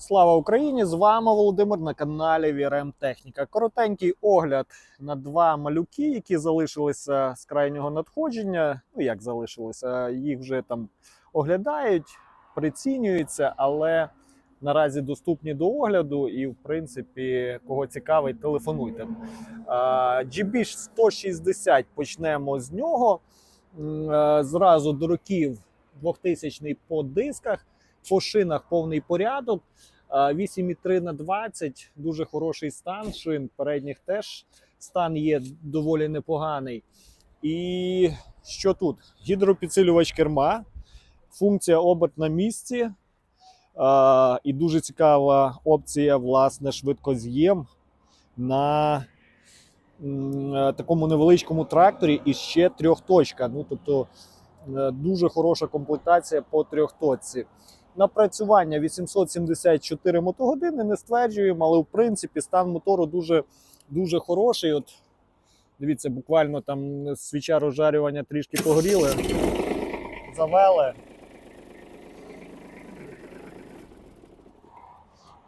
Слава Україні! З вами Володимир на каналі VRM Техніка. Коротенький огляд на два малюки, які залишилися з крайнього надходження. Ну як залишилися, їх вже там оглядають, прицінюються, але наразі доступні до огляду. І, в принципі, кого цікавить, телефонуйте. GB 160 почнемо з нього. Е, Зразу до років 2000 по дисках. По шинах повний порядок. 8,3 на 20, дуже хороший стан шин. Передніх теж стан є доволі непоганий. І що тут? Гідропідсилювач керма, функція оберт на місці. І дуже цікава опція, власне, швидкоз'єм на е, такому невеличкому тракторі і ще трьохточка. Ну, тобто е, дуже хороша комплектація по трьохточці. Напрацювання 874 мотогодини не стверджуємо, але в принципі стан мотору дуже, дуже хороший. От дивіться, буквально там свіча розжарювання трішки погоріли, завели.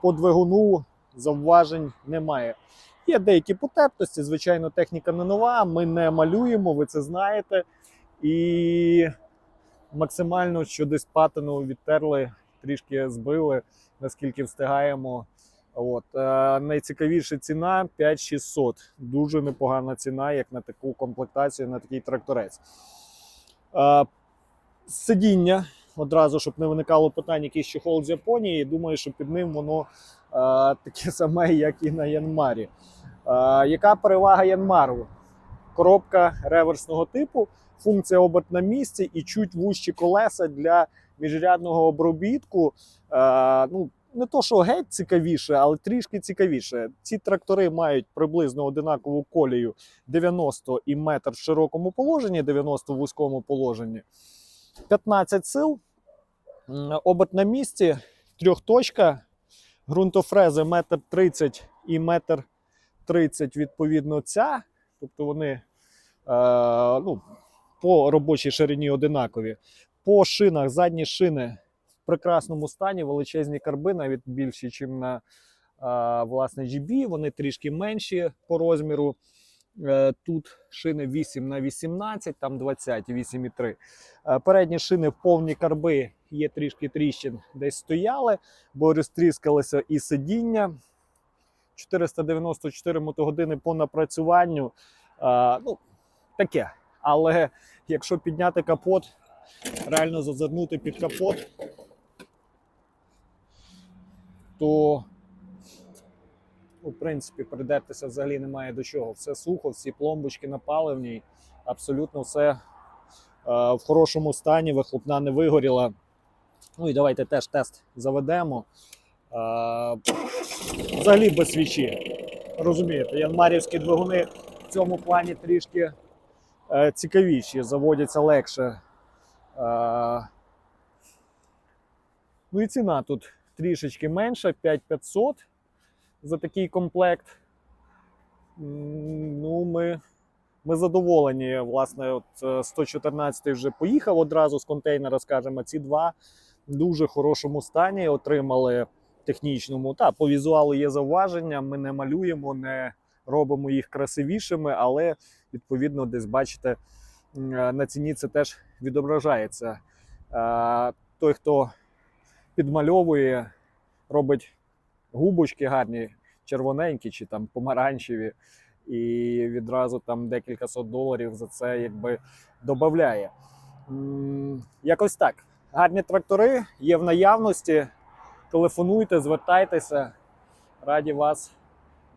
По двигуну зауважень немає. Є деякі потертості, звичайно, техніка не нова. Ми не малюємо, ви це знаєте. І максимально, що десь патину відтерли, трішки збили, наскільки встигаємо. От. Е, найцікавіша ціна 5600. Дуже непогана ціна, як на таку комплектацію, на такий тракторець. Е, сидіння. Одразу, щоб не виникало питань, якийсь чехол з Японії. Думаю, що під ним воно е, таке саме, як і на Янмарі. Яка перевага Янмару? Коробка реверсного типу, функція оберт на місці і чуть вужчі колеса для міжрядного обробітку. Е, ну, не то, що геть цікавіше, але трішки цікавіше. Ці трактори мають приблизно одинакову колію 90 і метр в широкому положенні, 90 в вузькому положенні. 15 сил, м, оберт на місці, трьохточка, ґрунтофрези метр 30 і метр 30 відповідно ця. Тобто вони е, ну, по робочій ширині одинакові. По шинах задні шини в прекрасному стані, величезні карби, навіть більші, ніж на власне GB. Вони трішки менші по розміру. Е, Тут шини 8 на 18, там 20, 8,3. Е, Передні шини повні карби, є трішки тріщин, десь стояли, бо розтріскалося і сидіння. 494 мотогодини по напрацюванню. Е, Ну, таке. Але якщо підняти капот, реально зазирнути під капот, то, ну, в принципі, придертися взагалі немає до чого. Все сухо, всі пломбочки напаливні, абсолютно все е, в хорошому стані, вихлопна не вигоріла. Ну і давайте теж тест заведемо. Е, взагалі без свічі. Розумієте, янмарівські двигуни в цьому плані трішки цікавіші, заводяться легше. Е, ну і ціна тут трішечки менша, 5500 за такий комплект. Ну, ми, ми задоволені. Власне, от е, 114 вже поїхав одразу з контейнера, скажімо, ці два в дуже хорошому стані отримали технічному. Та, по візуалу є зауваження, ми не малюємо, не робимо їх красивішими, але відповідно, десь бачите, е, на ціні це теж відображається. Е, Той, хто підмальовує, робить губочки гарні, червоненькі чи там помаранчеві, і відразу там декілька сот доларів за це якби додає. Якось так. Гарні трактори є в наявності. Телефонуйте, звертайтеся. Раді вас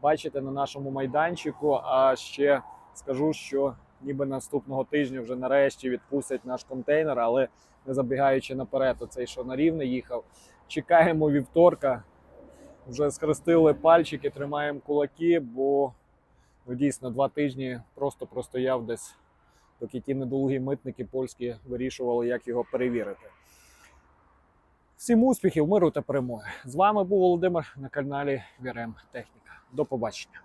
бачити на нашому майданчику. А ще скажу, що ніби наступного тижня вже нарешті відпустять наш контейнер, але не забігаючи наперед, оцей що на рівне їхав. Чекаємо вівторка. Вже схрестили пальчики, тримаємо кулаки, бо ну, дійсно два тижні просто простояв десь, доки ті недолугі митники польські вирішували, як його перевірити. Всім успіхів, миру та перемоги. З вами був Володимир на каналі VRM Техніка. До побачення.